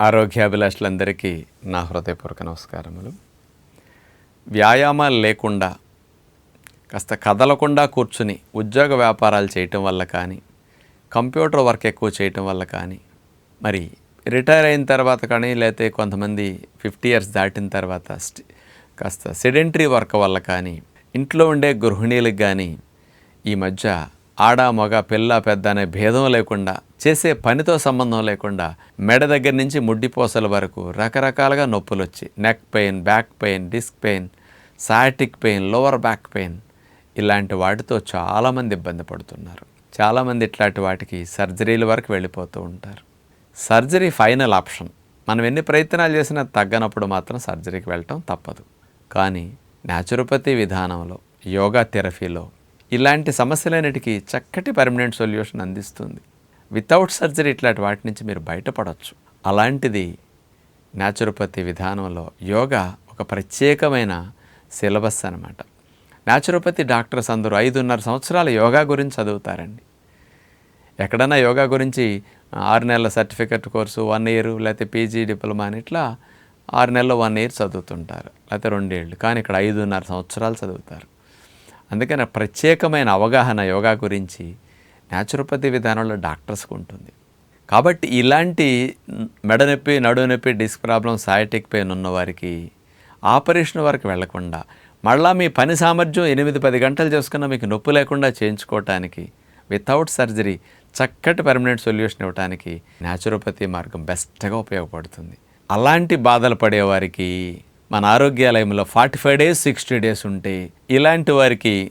ఆరోగ్యాభిలాషులందరికీ నా హృదయపూర్వక నమస్కారములు. వ్యాయామాలు లేకుండా కాస్త కదలకుండా కూర్చుని ఉద్యోగ వ్యాపారాలు చేయటం వల్ల కానీ కంప్యూటర్ వర్క్ ఎక్కువ చేయటం వల్ల కానీ మరి రిటైర్ అయిన తర్వాత కానీ లేకపోతే కొంతమంది ఫిఫ్టీ ఇయర్స్ దాటిన తర్వాత కాస్త సెడెంటరీ వర్క్ వల్ల కానీ ఇంట్లో ఉండే గృహిణీలకు కానీ ఈ మధ్య ఆడ మగ పిల్ల పెద్ద అనే భేదం లేకుండా చేసే పనితో సంబంధం లేకుండా మెడ దగ్గర నుంచి ముడ్డిపోసల వరకు రకరకాలుగా నొప్పులు వచ్చి neck pain back pain disc pain sciatic pain lower back pain ఇలాంటి వాటితో చాలామంది ఇబ్బంది పడుతున్నారు. చాలామంది ఇట్లాంటి వాటికి సర్జరీల వరకు వెళ్ళిపోతూ ఉంటారు. Surgery final option. మనం ఎన్ని ప్రయత్నాలు చేసినా తగ్గనప్పుడు మాత్రం సర్జరీకి వెళ్ళటం తప్పదు. కానీ న్యాచురోపతి విధానంలో యోగా థెరపీలో ఇలాంటి సమస్యలన్నిటికీ చక్కటి పర్మనెంట్ సొల్యూషన్ అందిస్తుంది. వితౌట్ సర్జరీ ఇట్లాంటి వాటి నుంచి మీరు బయటపడవచ్చు అలాంటిది న్యాచురోపతి విధానంలో యోగా ఒక ప్రత్యేకమైన సిలబస్ అనమాట న్యాచురోపతి డాక్టర్స్ అందరూ ఐదున్నర సంవత్సరాల యోగా గురించి చదువుతారండి. ఎక్కడన్నా యోగా గురించి ఆరు నెలల సర్టిఫికెట్ కోర్సు వన్ ఇయర్ లేకపోతే పీజీ డిప్లొమా అని ఇట్లా ఆరు నెలలు వన్ ఇయర్ చదువుతుంటారు. లేకపోతే రెండేళ్ళు. కానీ ఇక్కడ ఐదున్నర సంవత్సరాలు చదువుతారు. అందుకని ప్రత్యేకమైన అవగాహన యోగా గురించి న్యాచురోపతి విధానంలో డాక్టర్స్కి ఉంటుంది కాబట్టి ఇలాంటి మెడ నొప్పి డిస్క్ ప్రాబ్లం సయాటిక్ పెయిన్ ఉన్న వారికి ఆపరేషన్ వరకు వెళ్ళకుండా మళ్ళా మీ పని సామర్థ్యం ఎనిమిది పది గంటలు చేసుకున్న మీకు నొప్పి లేకుండా చేయించుకోవటానికి వితౌట్ సర్జరీ చక్కటి పర్మనెంట్ సొల్యూషన్ ఇవ్వడానికి న్యాచురోపతి మార్గం బెస్ట్గా ఉపయోగపడుతుంది. అలాంటి బాధలు పడేవారికి మన ఆరోగ్యాలయంలో forty five days sixty days ఉంటే ఇలాంటి వారికి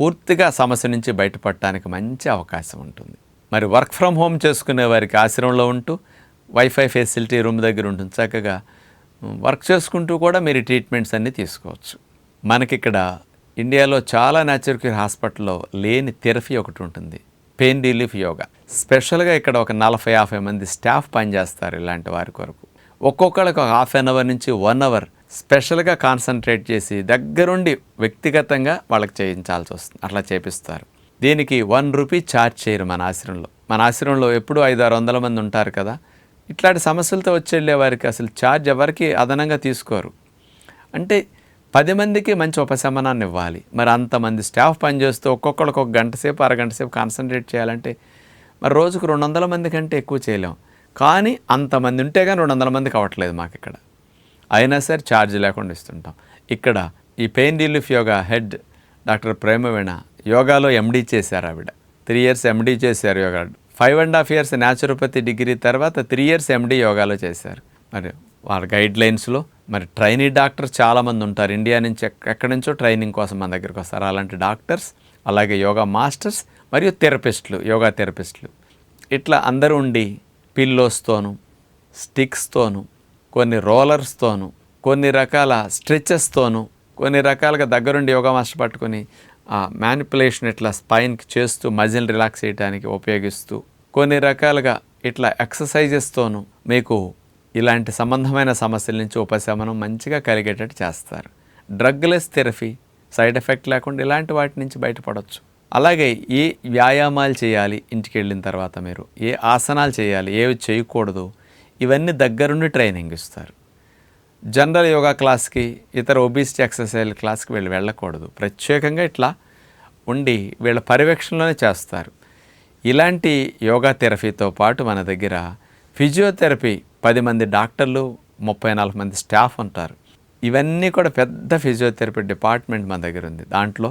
పూర్తిగా సమస్య నుంచి బయటపడటానికి మంచి అవకాశం ఉంటుంది. మరి వర్క్ ఫ్రమ్ హోమ్ చేసుకునే వారికి ఆశ్రమంలో ఉంటూ వైఫై ఫెసిలిటీ రూమ్ దగ్గర ఉంటుంది చక్కగా వర్క్ చేసుకుంటూ కూడా మీరు ట్రీట్మెంట్స్ అన్నీ తీసుకోవచ్చు. మనకిక్కడ ఇండియాలో చాలా న్యాచురల్ క్యూర్ హాస్పిటల్లో లేని థెరపీ ఒకటి ఉంటుంది పెయిన్ రిలీఫ్ యోగా. స్పెషల్గా ఇక్కడ ఒక నలభై యాభై మంది స్టాఫ్ పనిచేస్తారు ఇలాంటి వారి కొరకు. ఒక్కొక్కళ్ళకి ఒక హాఫ్ అన్ అవర్ నుంచి వన్ అవర్ స్పెషల్గా కాన్సన్ట్రేట్ చేసి దగ్గరుండి వ్యక్తిగతంగా వాళ్ళకి చేయించాల్సి వస్తుంది. అట్లా చేపిస్తారు. దీనికి వన్ రూపీ ఛార్జ్ చేయరు మన ఆశ్రమంలో. మన ఆశ్రమంలో ఎప్పుడూ ఐదు ఆరు వందల మంది ఉంటారు కదా. ఇట్లాంటి సమస్యలతో వచ్చేళ్ళే వారికి అసలు ఛార్జ్ ఎవరికి అదనంగా తీసుకోరు. అంటే పది మందికి మంచి ఉపశమనాన్ని ఇవ్వాలి. మరి అంతమంది స్టాఫ్ పనిచేస్తూ ఒక్కొక్కరికి ఒక గంట సేపు అరగంట సేపు కాన్సన్ట్రేట్ చేయాలంటే మరి రోజుకు రెండు వందల మంది కంటే ఎక్కువ చేయలేం. కానీ అంతమంది ఉంటే కానీ రెండు వందల మందికి అవ్వట్లేదు మాకు ఇక్కడ. అయినా సరే ఛార్జ్ లేకుండా ఇస్తుంటాం. ఇక్కడ ఈ pain relief yoga head doctor Premaveena యోగాలో ఎండీ చేశారు ఆవిడ. త్రీ ఇయర్స్ ఎండీ చేశారు yoga. Five and half years naturopathy degree తర్వాత త్రీ ఇయర్స్ ఎండీ యోగాలో చేశారు. మరి వాళ్ళ గైడ్ లైన్స్లో మరి ట్రైనీ డాక్టర్స్ చాలామంది ఉంటారు. ఇండియా నుంచి ఎక్కడి నుంచో ట్రైనింగ్ కోసం మన దగ్గరికి వస్తారు. అలాంటి డాక్టర్స్ అలాగే యోగా మాస్టర్స్ మరియు థెరపిస్టులు యోగా థెరపిస్టులు. ఇట్లా అందరూ ఉండి పిల్లోస్తోను స్టిక్స్తోను కొన్ని రోలర్స్తోను కొన్ని రకాల స్ట్రెచెస్తోను కొన్ని రకాలుగా దగ్గరుండి యోగా మాస్టర్ పట్టుకొని ఆ మ్యానిపులేషన్ ఇట్లా స్పైన్కి చేస్తూ మజిల్ రిలాక్స్ చేయడానికి ఉపయోగిస్తూ కొన్ని రకాలుగా ఇట్లా ఎక్సర్సైజెస్తోను మీకు ఇలాంటి సంబంధమైన సమస్యల నుంచి ఉపశమనం మంచిగా కలిగేటట్టు చేస్తారు. డ్రగ్లెస్ థెరపీ సైడ్ ఎఫెక్ట్ లేకుండా ఇలాంటి వాటి నుంచి బయటపడవచ్చు అలాగే ఏ వ్యాయామాలు చేయాలి ఇంటికి వెళ్ళిన తర్వాత మీరు ఏ ఆసనాలు చేయాలి ఏవి చేయకూడదు ఇవన్నీ దగ్గరుండి ట్రైనింగ్ ఇస్తారు. జనరల్ యోగా క్లాస్కి ఇతర ఒబిసిటీ ఎక్సర్సైజ్ క్లాస్కి వీళ్ళు వెళ్ళకూడదు. ప్రత్యేకంగా ఇట్లా ఉండి వీళ్ళ పర్యవేక్షణలోనే చేస్తారు. ఇలాంటి యోగా థెరపీతో పాటు మన దగ్గర ఫిజియోథెరపీ పది మంది డాక్టర్లు ముప్పై నాలుగు మంది స్టాఫ్ ఉంటారు. ఇవన్నీ కూడా పెద్ద ఫిజియోథెరపీ డిపార్ట్మెంట్ మన దగ్గర ఉంది. దాంట్లో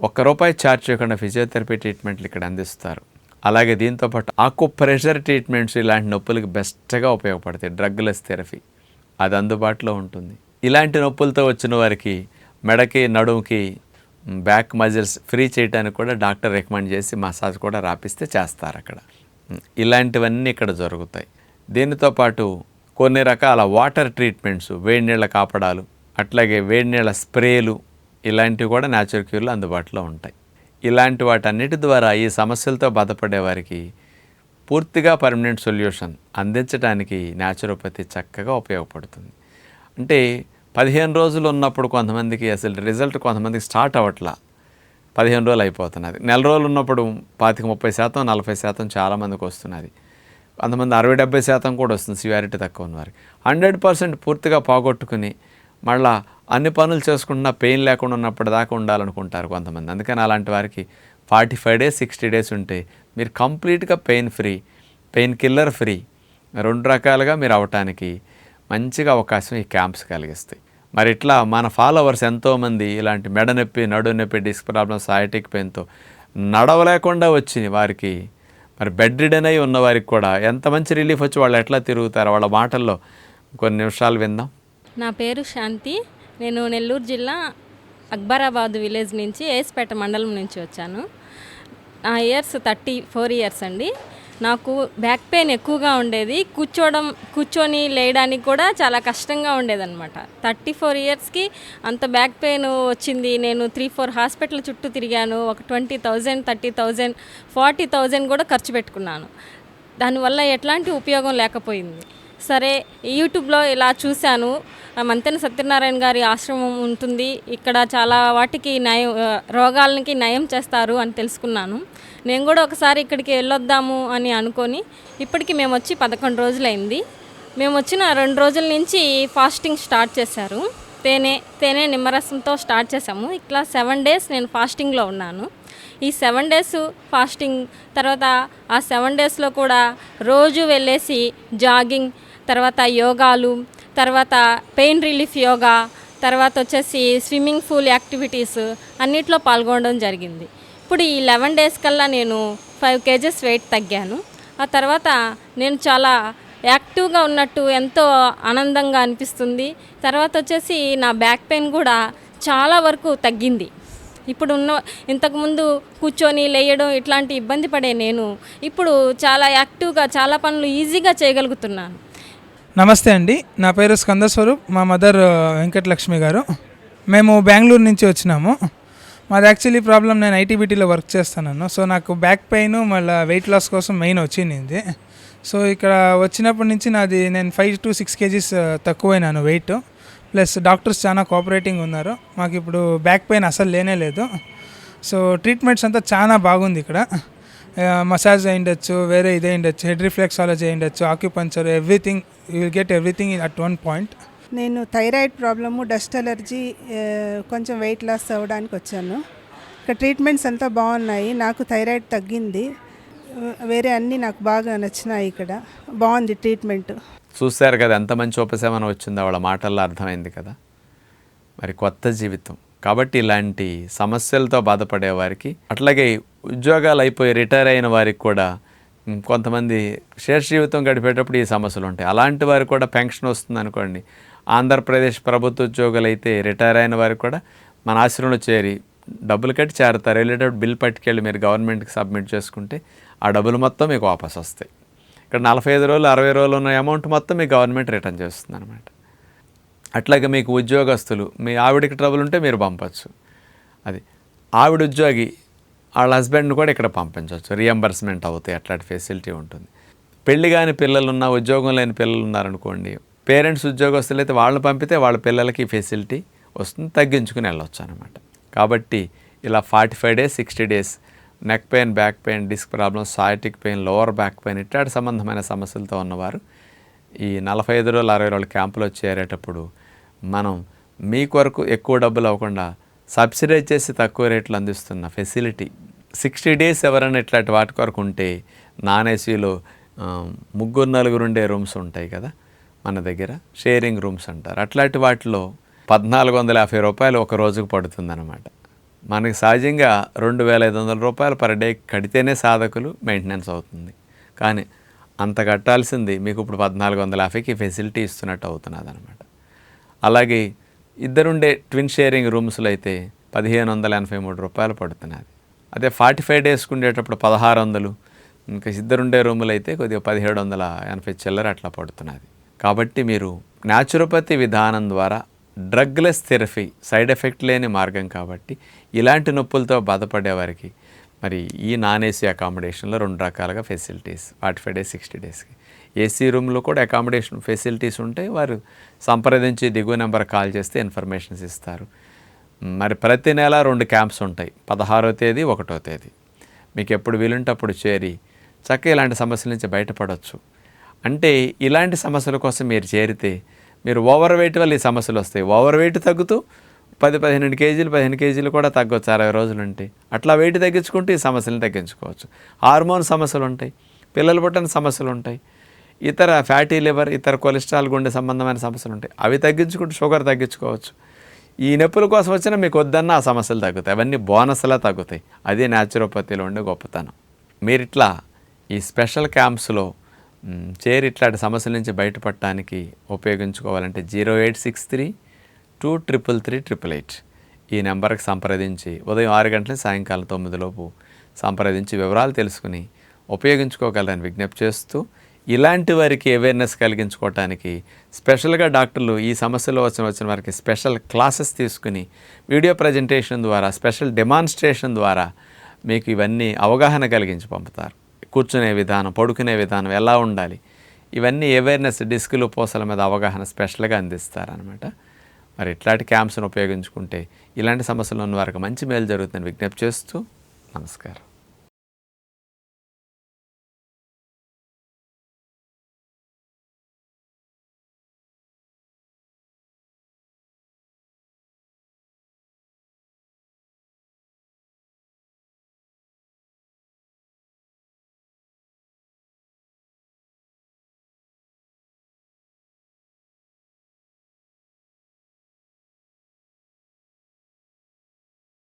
ఒక్క రూపాయి ఛార్జ్ చేయకుండా ఫిజియోథెరపీ ట్రీట్మెంట్లు ఇక్కడ అందిస్తారు. అలాగే దీంతోపాటు ఆకు ప్రెషర్ ట్రీట్మెంట్స్ ఇలాంటి నొప్పులకు బెస్ట్గా ఉపయోగపడతాయి. Drugless therapy. అది అందుబాటులో ఉంటుంది. ఇలాంటి నొప్పులతో వచ్చిన వారికి మెడకి నడుముకి బ్యాక్ మజిల్స్ ఫ్రీ చేయడానికి కూడా డాక్టర్ రికమెండ్ చేసి మసాజ్ కూడా రాపిస్తే చేస్తారు అక్కడ. ఇలాంటివన్నీ ఇక్కడ జరుగుతాయి. దీనితో పాటు కొన్ని రకాల వాటర్ ట్రీట్మెంట్స్ వేడి నీళ్ళ కాపడాలు అట్లాగే వేడి నీళ్ళ స్ప్రేలు ఇలాంటివి కూడా న్యాచురల్ క్యూర్లు అందుబాటులో ఉంటాయి. ఇలాంటి వాటన్నిటి ద్వారా ఈ సమస్యలతో బాధపడే వారికి పూర్తిగా పర్మనెంట్ సొల్యూషన్ అందించడానికి న్యాచురోపతి చక్కగా ఉపయోగపడుతుంది. అంటే పదిహేను రోజులు ఉన్నప్పుడు కొంతమందికి అసలు రిజల్ట్ కొంతమందికి స్టార్ట్ అవ్వట్లా. పదిహేను రోజులు అయిపోతున్నది. నెల రోజులు ఉన్నప్పుడు పాతిక ముప్పై శాతం నలభై శాతం చాలామందికి వస్తున్నది. కొంతమంది అరవై డెబ్బై శాతం కూడా వస్తుంది. సివియారిటీ తక్కువ ఉన్న వారికి హండ్రెడ్ పర్సెంట్ పూర్తిగా పోగొట్టుకుని మళ్ళా అన్ని పనులు చేసుకుంటున్నా పెయిన్ లేకుండా ఉన్నప్పుడు దాకా ఉండాలనుకుంటారు కొంతమంది. అందుకని అలాంటి వారికి forty five days sixty days ఉంటే మీరు కంప్లీట్గా pain free pain killer free రెండు రకాలుగా మీరు అవటానికి మంచిగా అవకాశం ఈ క్యాంప్స్ కలిగిస్తాయి. మరి ఇట్లా మన ఫాలోవర్స్ ఎంతోమంది ఇలాంటి మెడ నొప్పి నడు నొప్పి డిస్క్ ప్రాబ్లమ్స్ సయాటిక్ పెయిన్తో నడవలేకుండా వచ్చింది వారికి మరి బెడ్ రిడన్ అయి ఉన్న వారికి కూడా ఎంత మంచి రిలీఫ్ వచ్చి వాళ్ళు ఎట్లా తిరుగుతారో? వాళ్ళ మాటల్లో కొన్ని నిమిషాలు విందాం. నా పేరు శాంతి. నేను నెల్లూరు జిల్లా అక్బరాబాద్ విలేజ్ నుంచి ఏస్పేట మండలం నుంచి వచ్చాను. నా ఇయర్స్ థర్టీ ఫోర్ ఇయర్స్ అండి. నాకు బ్యాక్ పెయిన్ ఎక్కువగా ఉండేది. కూర్చోవడం కూర్చొని లేయడానికి కూడా చాలా కష్టంగా ఉండేదన్నమాట. థర్టీ ఫోర్ ఇయర్స్కి అంత బ్యాక్ పెయిన్ వచ్చింది. నేను త్రీ ఫోర్ హాస్పిటల్ చుట్టూ తిరిగాను. ఒక twenty thousand thirty thousand forty thousand కూడా ఖర్చు పెట్టుకున్నాను. దానివల్ల ఎట్లాంటి ఉపయోగం లేకపోయింది. సరే యూట్యూబ్లో ఇలా చూశాను. మంతెన సత్యనారాయణ గారి ఆశ్రమం ఉంటుంది. ఇక్కడ చాలా వాటికి నయం రోగాలకి నయం చేస్తారు అని తెలుసుకున్నాను. నేను కూడా ఒకసారి ఇక్కడికి వెళ్ళొద్దాము అని అనుకొని ఇప్పటికి మేము వచ్చి పదకొండు రోజులైంది. మేము వచ్చిన రెండు రోజుల నుంచి ఫాస్టింగ్ స్టార్ట్ చేశారు. తేనె తేనె నిమ్మరసంతో స్టార్ట్ చేశాము. ఇట్లా సెవెన్ డేస్ నేను ఫాస్టింగ్లో ఉన్నాను. ఈ సెవెన్ డేస్ ఫాస్టింగ్ తర్వాత ఆ సెవెన్ డేస్లో కూడా రోజు వెళ్ళేసి జాగింగ్ తర్వాత యోగాలు తర్వాత పెయిన్ రిలీఫ్ యోగా తర్వాత వచ్చేసి స్విమ్మింగ్ పూల్ యాక్టివిటీస్ అన్నిట్లో పాల్గొనడం జరిగింది. ఇప్పుడు ఈ లెవెన్ డేస్ కల్లా నేను ఫైవ్ కేజెస్ వెయిట్ తగ్గాను. ఆ తర్వాత నేను చాలా యాక్టివ్గా ఉన్నట్టు ఎంతో ఆనందంగా అనిపిస్తుంది. తర్వాత వచ్చేసి నా బ్యాక్ పెయిన్ కూడా చాలా వరకు తగ్గింది. ఇప్పుడు ఉన్న ఇంతకుముందు కూర్చొని లేయడం ఇట్లాంటి ఇబ్బంది పడే నేను ఇప్పుడు చాలా యాక్టివ్గా చాలా పనులు ఈజీగా చేయగలుగుతున్నాను. నమస్తే అండి. నా పేరు స్కందస్వరూప్ మా మదర్ వెంకటలక్ష్మి గారు. మేము బెంగళూరు నుంచి వచ్చినాము. మాది యాక్చువల్లీ ప్రాబ్లం నేను ఐటీబీటీలో వర్క్ చేస్తున్నాను. సో నాకు బ్యాక్ పెయిన్ మళ్ళీ వెయిట్ లాస్ కోసం మెయిన్ వచ్చింది. సో ఇక్కడ వచ్చినప్పటి నుంచి నాది నేను ఫైవ్ టు సిక్స్ కేజీస్ తక్కువైనాను వెయిట్ ప్లస్ డాక్టర్స్ చాలా కోఆపరేటింగ్ ఉన్నారు. మాకు ఇప్పుడు బ్యాక్ పెయిన్ అసలు లేనే లేదు. సో ట్రీట్మెంట్స్ అంతా చాలా బాగుంది ఇక్కడ. మసాజ్ అయ్యిండొచ్చు వేరే ఇదే అయ్యిండొచ్చు head reflexology అయ్యిండొచ్చు acupuncture everything you will get everything at one point నేను థైరాయిడ్ ప్రాబ్లము డస్ట్ అలర్జీ కొంచెం వెయిట్ లాస్ అవ్వడానికి వచ్చాను. ఇక్కడ ట్రీట్మెంట్స్ అంతా బాగున్నాయి నాకు థైరాయిడ్ తగ్గింది. వేరే అన్నీ నాకు బాగా నచ్చినాయి ఇక్కడ. బాగుంది ట్రీట్మెంట్ చూశారు కదా ఎంత మంచి ఉపశమనం వచ్చిందో వాళ్ళ మాటల్లో అర్థమైంది కదా. మరి కొత్త జీవితం. కాబట్టి ఇలాంటి సమస్యలతో బాధపడే వారికి అట్లాగే ఉద్యోగాలు అయిపోయి రిటైర్ అయిన వారికి కూడా కొంతమంది శేష జీవితం గడిపేటప్పుడు ఈ సమస్యలు ఉంటాయి. అలాంటి వారికి కూడా పెన్షన్ వస్తుంది అనుకోండి. ఆంధ్రప్రదేశ్ ప్రభుత్వ ఉద్యోగులు అయితే రిటైర్ అయిన వారికి కూడా మన ఆశ్రమంలో చేరి డబ్బులు కట్టి చేరతారు. వెళ్ళేటప్పుడు బిల్ పట్టుకెళ్ళి మీరు గవర్నమెంట్కి సబ్మిట్ చేసుకుంటే ఆ డబ్బులు మొత్తం మీకు వాపస్ వస్తాయి. ఇక్కడ నలభై ఐదు రోజులు అరవై రోజులు ఉన్న అమౌంట్ మొత్తం మీకు గవర్నమెంట్ రిటర్న్ చేస్తుంది అనమాట అట్లాగే మీకు ఉద్యోగస్తులు మీ ఆవిడకి ట్రబుల్ ఉంటే మీరు పంపచ్చు. అది ఆవిడ ఉద్యోగి వాళ్ళ హస్బెండ్ని కూడా ఇక్కడ పంపించవచ్చు. రియంబర్స్మెంట్ అవుతాయి. అట్లాంటి ఫెసిలిటీ ఉంటుంది. పెళ్ళి కాని పిల్లలు ఉన్న ఉద్యోగం లేని పిల్లలు ఉన్నారనుకోండి పేరెంట్స్ ఉద్యోగస్తులు అయితే వాళ్ళని పంపితే వాళ్ళ పిల్లలకి ఫెసిలిటీ వస్తుంది. తగ్గించుకుని వెళ్ళొచ్చు అనమాట కాబట్టి ఇలా forty five days sixty days neck pain back pain disc problems sciatic pain lower back pain ఇట్లాంటి సంబంధమైన సమస్యలతో ఉన్నవారు ఈ నలభై ఐదు రోజులు అరవై రోజుల క్యాంపులో చేరేటప్పుడు మనం మీ కొరకు ఎక్కువ డబ్బులు అవ్వకుండా సబ్సిడైజ్ చేసి తక్కువ రేట్లు అందిస్తున్న ఫెసిలిటీ. సిక్స్టీ డేస్ ఎవరైనా ఇట్లాంటి వాటి కొరకు ఉంటే నాన్ ఏసీలో ముగ్గురు నలుగురు ఉండే రూమ్స్ ఉంటాయి కదా మన దగ్గర. షేరింగ్ రూమ్స్ అంటారు. అట్లాంటి వాటిలో పద్నాలుగు వందల యాభై రూపాయలు ఒక రోజుకు పడుతుందన్నమాట. మనకి సహజంగా రెండు వేల ఐదు వందల రూపాయలు పర్ డే కడితేనే సాధకులు మెయింటెనెన్స్ అవుతుంది. కానీ అంత కట్టాల్సింది మీకు ఇప్పుడు పద్నాలుగు వందల యాభైకి ఫెసిలిటీ ఇస్తున్నట్టు అవుతున్నది అనమాట అలాగే ఇద్దరుండే ట్విన్ షేరింగ్ రూమ్స్లో అయితే పదిహేను వందల ఎనభై మూడు రూపాయలు పడుతున్నది అదే ఫార్టీ ఫైవ్ డేస్కి ఉండేటప్పుడు పదహారు వందలు ఇంకా ఇద్దరుండే రూములు అయితే కొద్దిగా పదిహేడు వందల ఎనభై చిల్లర అట్లా పడుతున్నది కాబట్టి మీరు న్యాచురోపతి విధానం ద్వారా డ్రగ్లెస్ థెరపీ సైడ్ ఎఫెక్ట్ లేని మార్గం కాబట్టి ఇలాంటి నొప్పులతో బాధపడే వారికి మరి ఈ నాన్ ఏసీ అకామిడేషన్లో రెండు రకాలుగా facilities forty five days sixty డేస్కి. ఏసీ రూమ్లో కూడా అకామిడేషన్ ఫెసిలిటీస్ ఉంటాయి వారు సంప్రదించి దిగువ నెంబర్ కాల్ చేస్తే ఇన్ఫర్మేషన్స్ ఇస్తారు. మరి ప్రతి నెల రెండు క్యాంప్స్ ఉంటాయి. పదహారో తేదీ ఒకటో తేదీ. మీకు ఎప్పుడు వీలుంటే అప్పుడు చేరి చక్కగా ఇలాంటి సమస్యల నుంచి బయటపడవచ్చు అంటే ఇలాంటి సమస్యల కోసం మీరు చేరితే మీరు ఓవర్ వెయిట్ వల్ల ఈ సమస్యలు వస్తాయి. ఓవర్ వెయిట్ తగ్గుతూ పది పదిహేను కేజీలు పదిహేను కేజీలు కూడా తగ్గొచ్చు అరవై రోజులు ఉంటాయి అట్లా వెయిట్ తగ్గించుకుంటే ఈ సమస్యలను తగ్గించుకోవచ్చు. హార్మోన్ సమస్యలు ఉంటాయి. పిల్లలు పుట్టిన సమస్యలు ఉంటాయి. ఇతర ఫ్యాటీ లివర్ ఇతర కొలెస్ట్రాల్ గుండె సంబంధమైన సమస్యలు ఉంటాయి. అవి తగ్గించుకుంటే షుగర్ తగ్గించుకోవచ్చు. ఈ నొప్పుల కోసం వచ్చినా మీకు వద్దన్న ఆ సమస్యలు తగ్గుతాయి. అవన్నీ బోనస్లా తగ్గుతాయి. అదే న్యాచురోపతిలో ఉండే గొప్పతనం. మీరు ఇట్లా ఈ స్పెషల్ క్యాంప్స్లో చేరి ఇట్లాంటి సమస్యల నుంచి బయటపడటానికి ఉపయోగించుకోవాలంటే zero eight six three two triple three triple eight ఈ నెంబర్కి సంప్రదించి ఉదయం ఆరు గంటల సాయంకాలం తొమ్మిదిలోపు సంప్రదించి వివరాలు తెలుసుకుని ఉపయోగించుకోగలరని విజ్ఞప్తి చేస్తూ ఇలాంటి వారికి అవేర్నెస్ కలిగించుకోవటానికి స్పెషల్గా డాక్టర్లు ఈ సమస్యలో వచ్చిన వచ్చిన వారికి స్పెషల్ క్లాసెస్ తీసుకుని వీడియో ప్రజెంటేషన్ ద్వారా స్పెషల్ డెమాన్స్ట్రేషన్ ద్వారా మీకు ఇవన్నీ అవగాహన కలిగించి పంపుతారు. కూర్చునే విధానం పడుకునే విధానం ఎలా ఉండాలి? ఇవన్నీ అవేర్నెస్ డిస్కులు పూసల మీద అవగాహన స్పెషల్గా అందిస్తారనమాట మరి ఇట్లాంటి క్యాంప్స్ను ఉపయోగించుకుంటే ఇలాంటి సమస్యలు ఉన్న వారికి మంచి మేలు జరుగుతుందని విజ్ఞప్తి చేస్తూ నమస్కారం.